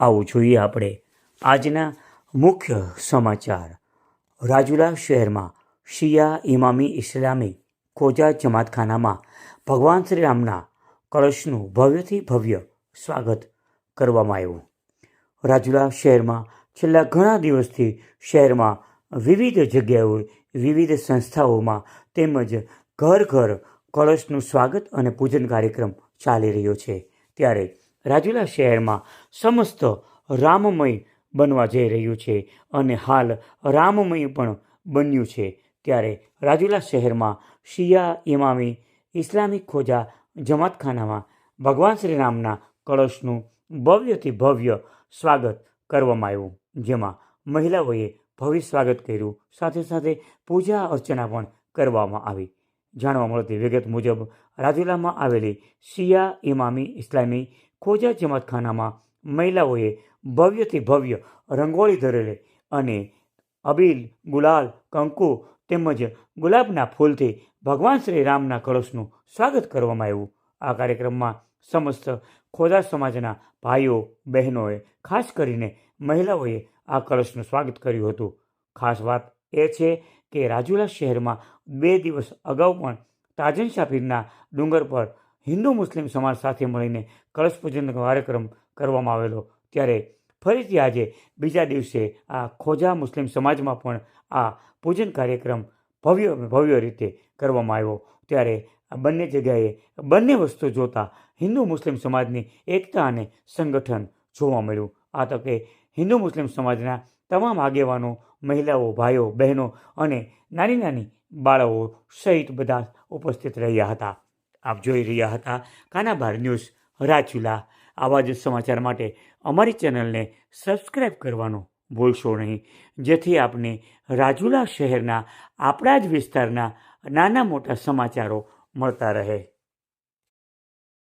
આવું જોઈએ આપણે. આજના મુખ્ય સમાચાર. રાજુલા શહેરમાં શિયા ઇમામી ઇસ્લામી ખોજા જમાતખાનામાં ભગવાન શ્રી રામના કળશનું ભવ્યથી ભવ્ય સ્વાગત કરવામાં આવ્યું. રાજુલા શહેરમાં છેલ્લા ઘણા દિવસથી શહેરમાં વિવિધ જગ્યાઓએ વિવિધ સંસ્થાઓમાં તેમજ ઘર ઘર કળશનું સ્વાગત અને પૂજન કાર્યક્રમ ચાલી રહ્યો છે. ત્યારે રાજુલા શહેરમાં સમસ્ત રામમય બનવા જઈ રહ્યું છે અને હાલ રામમય પણ બન્યું છે. ત્યારે રાજુલા શહેરમાં શિયા ઇમામી, ઇસ્લામિક ખોજા જમાતખાનામાં ભગવાન શ્રી રામના કળશનું ભવ્યથી ભવ્ય સ્વાગત કરવામાં આવ્યું, જેમાં મહિલાઓએ ભવ્ય સ્વાગત કર્યું. સાથે સાથે પૂજા અર્ચના પણ કરવામાં આવી. જાણવા મળતી વિગત મુજબ, રાજુલામાં આવેલી શિયા ઇમામી ઇસ્લામી ખોજા જમાતખાનામાં મહિલાઓએ ભવ્યથી ભવ્ય રંગોળી ધરેલી અને અબીલ, ગુલાલ, કંકુ તેમજ ગુલાબના ફૂલથી ભગવાન શ્રી રામના કળશનું સ્વાગત કરવામાં આવ્યું. આ કાર્યક્રમમાં સમસ્ત ખોદા સમાજના ભાઈઓ, બહેનોએ ખાસ કરીને મહિલાઓએ આ કળશનું સ્વાગત કર્યું હતું. ખાસ વાત એ છે કે રાજુલા શહેરમાં બે દિવસ અગાઉ પણ તાજન શાફીરના ડુંગર પર હિન્દુ મુસ્લિમ સમાજ સાથે મળીને કળશ પૂજનનો કાર્યક્રમ કરવામાં આવેલો. ત્યારે ફરીથી આજે બીજા દિવસે આ ખોજા મુસ્લિમ સમાજમાં પણ આ પૂજન કાર્યક્રમ ભવ્ય ભવ્ય રીતે કરવામાં આવ્યો. ત્યારે આ બંને જગ્યાએ બંને વસ્તુ જોતા હિન્દુ મુસ્લિમ સમાજની એકતા અને સંગઠન જોવા મળ્યું. આ તકે હિન્દુ મુસ્લિમ સમાજના તમામ આગેવાનો, મહિલાઓ, ભાઈઓ, બહેનો અને નાની નાની બાળાઓ સહિત બધા ઉપસ્થિત રહ્યા હતા. આપ જોઈ રહ્યા હતા. કાનાભાર ન્યૂઝ, રાજુલા. આવા જ સમાચાર માટે અમારી ચેનલને સબસ્ક્રાઈબ કરવાનું ભૂલશો નહીં. જેથી આપને રાજુલા શહેરના આપણા જ વિસ્તારના નાના મોટા સમાચારો મળતા રહે.